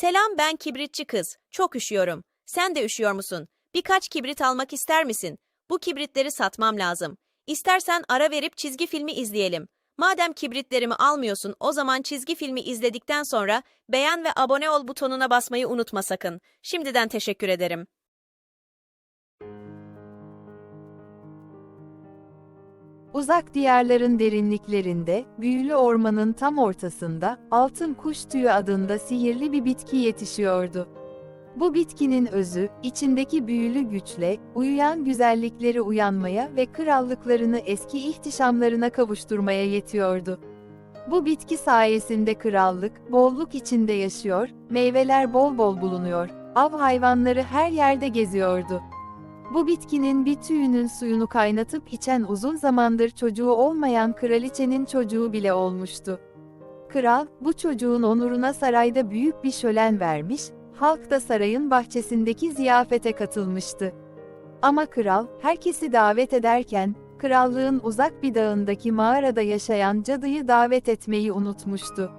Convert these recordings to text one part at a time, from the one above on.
Selam ben kibritçi kız. Çok üşüyorum. Sen de üşüyor musun? Birkaç kibrit almak ister misin? Bu kibritleri satmam lazım. İstersen ara verip çizgi filmi izleyelim. Madem kibritlerimi almıyorsun, o zaman çizgi filmi izledikten sonra beğen ve abone ol butonuna basmayı unutma sakın. Şimdiden teşekkür ederim. Uzak diyarların derinliklerinde, büyülü ormanın tam ortasında, altın kuş tüyü adında sihirli bir bitki yetişiyordu. Bu bitkinin özü, içindeki büyülü güçle, uyuyan güzellikleri uyanmaya ve krallıklarını eski ihtişamlarına kavuşturmaya yetiyordu. Bu bitki sayesinde krallık, bolluk içinde yaşıyor, meyveler bol bol bulunuyor, av hayvanları her yerde geziyordu. Bu bitkinin bir tüyünün suyunu kaynatıp içen uzun zamandır çocuğu olmayan kraliçenin çocuğu bile olmuştu. Kral, bu çocuğun onuruna sarayda büyük bir şölen vermiş, halk da sarayın bahçesindeki ziyafete katılmıştı. Ama kral, herkesi davet ederken, krallığın uzak bir dağındaki mağarada yaşayan cadıyı davet etmeyi unutmuştu.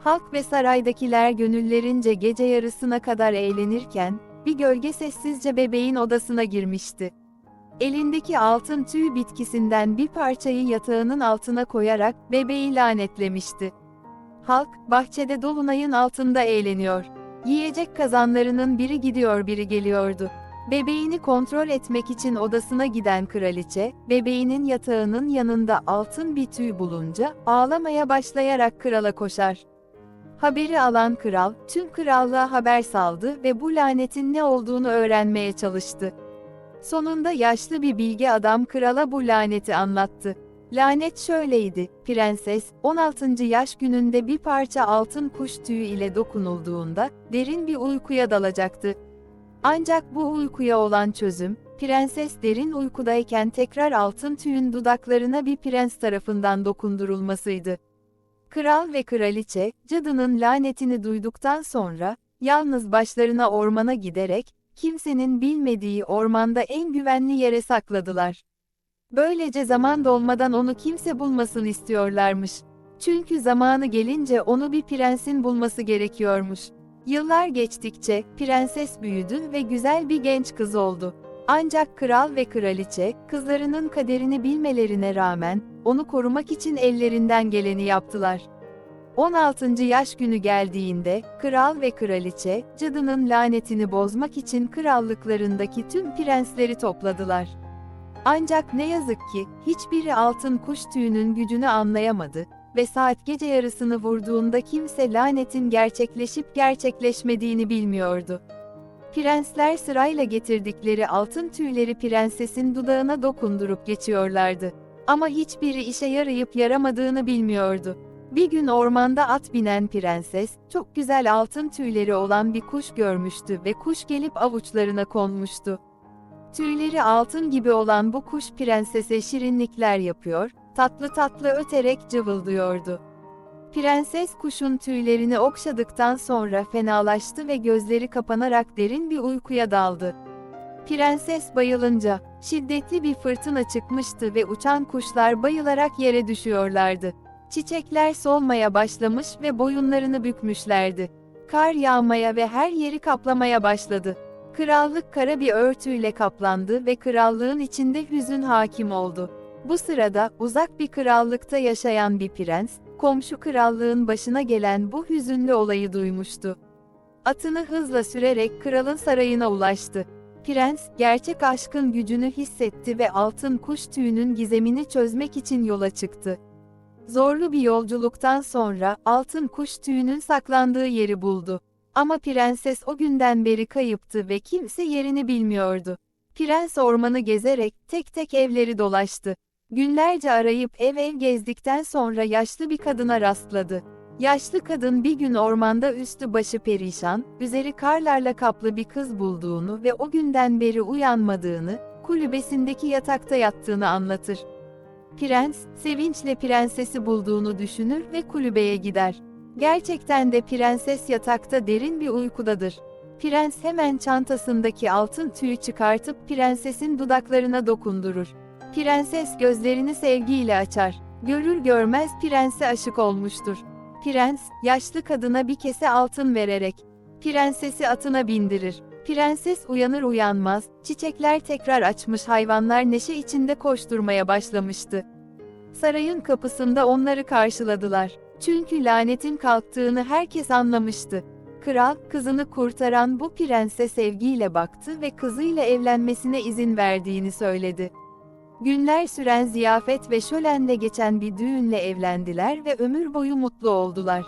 Halk ve saraydakiler gönüllerince gece yarısına kadar eğlenirken, bir gölge sessizce bebeğin odasına girmişti. Elindeki altın tüy bitkisinden bir parçayı yatağının altına koyarak bebeği lanetlemişti. Halk, bahçede dolunayın altında eğleniyor. Yiyecek kazanlarının biri gidiyor biri geliyordu. Bebeğini kontrol etmek için odasına giden kraliçe, bebeğinin yatağının yanında altın bir tüy bulunca, ağlamaya başlayarak krala koşar. Haberi alan kral, tüm krallığa haber saldı ve bu lanetin ne olduğunu öğrenmeye çalıştı. Sonunda yaşlı bir bilge adam krala bu laneti anlattı. Lanet şöyleydi, prenses, 16. yaş gününde bir parça altın kuş tüyü ile dokunulduğunda, derin bir uykuya dalacaktı. Ancak bu uykuya olan çözüm, prenses derin uykudayken tekrar altın tüyün dudaklarına bir prens tarafından dokundurulmasıydı. Kral ve kraliçe, cadının lanetini duyduktan sonra, yalnız başlarına ormana giderek, kimsenin bilmediği ormanda en güvenli yere sakladılar. Böylece zaman dolmadan onu kimse bulmasın istiyorlarmış. Çünkü zamanı gelince onu bir prensin bulması gerekiyormuş. Yıllar geçtikçe, prenses büyüdü ve güzel bir genç kız oldu. Ancak kral ve kraliçe, kızlarının kaderini bilmelerine rağmen, onu korumak için ellerinden geleni yaptılar. 16. yaş günü geldiğinde, kral ve kraliçe, cadının lanetini bozmak için krallıklarındaki tüm prensleri topladılar. Ancak ne yazık ki, hiçbiri altın kuş tüyünün gücünü anlayamadı ve saat gece yarısını vurduğunda kimse lanetin gerçekleşip gerçekleşmediğini bilmiyordu. Prensler sırayla getirdikleri altın tüyleri prensesin dudağına dokundurup geçiyorlardı. Ama hiçbiri işe yarayıp yaramadığını bilmiyordu. Bir gün ormanda at binen prenses, çok güzel altın tüyleri olan bir kuş görmüştü ve kuş gelip avuçlarına konmuştu. Tüyleri altın gibi olan bu kuş prensese şirinlikler yapıyor, tatlı tatlı öterek cıvıldıyordu. Prenses kuşun tüylerini okşadıktan sonra fenalaştı ve gözleri kapanarak derin bir uykuya daldı. Prenses bayılınca, şiddetli bir fırtına çıkmıştı ve uçan kuşlar bayılarak yere düşüyorlardı. Çiçekler solmaya başlamış ve boyunlarını bükmüşlerdi. Kar yağmaya ve her yeri kaplamaya başladı. Krallık kara bir örtüyle kaplandı ve krallığın içinde hüzün hakim oldu. Bu sırada, uzak bir krallıkta yaşayan bir prens, komşu krallığın başına gelen bu hüzünlü olayı duymuştu. Atını hızla sürerek kralın sarayına ulaştı. Prens, gerçek aşkın gücünü hissetti ve altın kuş tüyünün gizemini çözmek için yola çıktı. Zorlu bir yolculuktan sonra, altın kuş tüyünün saklandığı yeri buldu. Ama prenses o günden beri kayıptı ve kimse yerini bilmiyordu. Prens ormanı gezerek, tek tek evleri dolaştı. Günlerce arayıp ev ev gezdikten sonra yaşlı bir kadına rastladı. Yaşlı kadın bir gün ormanda üstü başı perişan, üzeri karlarla kaplı bir kız bulduğunu ve o günden beri uyanmadığını, kulübesindeki yatakta yattığını anlatır. Prens, sevinçle prensesi bulduğunu düşünür ve kulübeye gider. Gerçekten de prenses yatakta derin bir uykudadır. Prens hemen çantasındaki altın tüyü çıkartıp prensesin dudaklarına dokundurur. Prenses gözlerini sevgiyle açar. Görür görmez prense aşık olmuştur. Prens, yaşlı kadına bir kese altın vererek, Prensesi atına bindirir. Prenses uyanır uyanmaz, çiçekler tekrar açmış hayvanlar neşe içinde koşturmaya başlamıştı. Sarayın kapısında onları karşıladılar. Çünkü lanetin kalktığını herkes anlamıştı. Kral, kızını kurtaran bu prense sevgiyle baktı ve kızıyla evlenmesine izin verdiğini söyledi. Günler süren ziyafet ve şölenle geçen bir düğünle evlendiler ve ömür boyu mutlu oldular.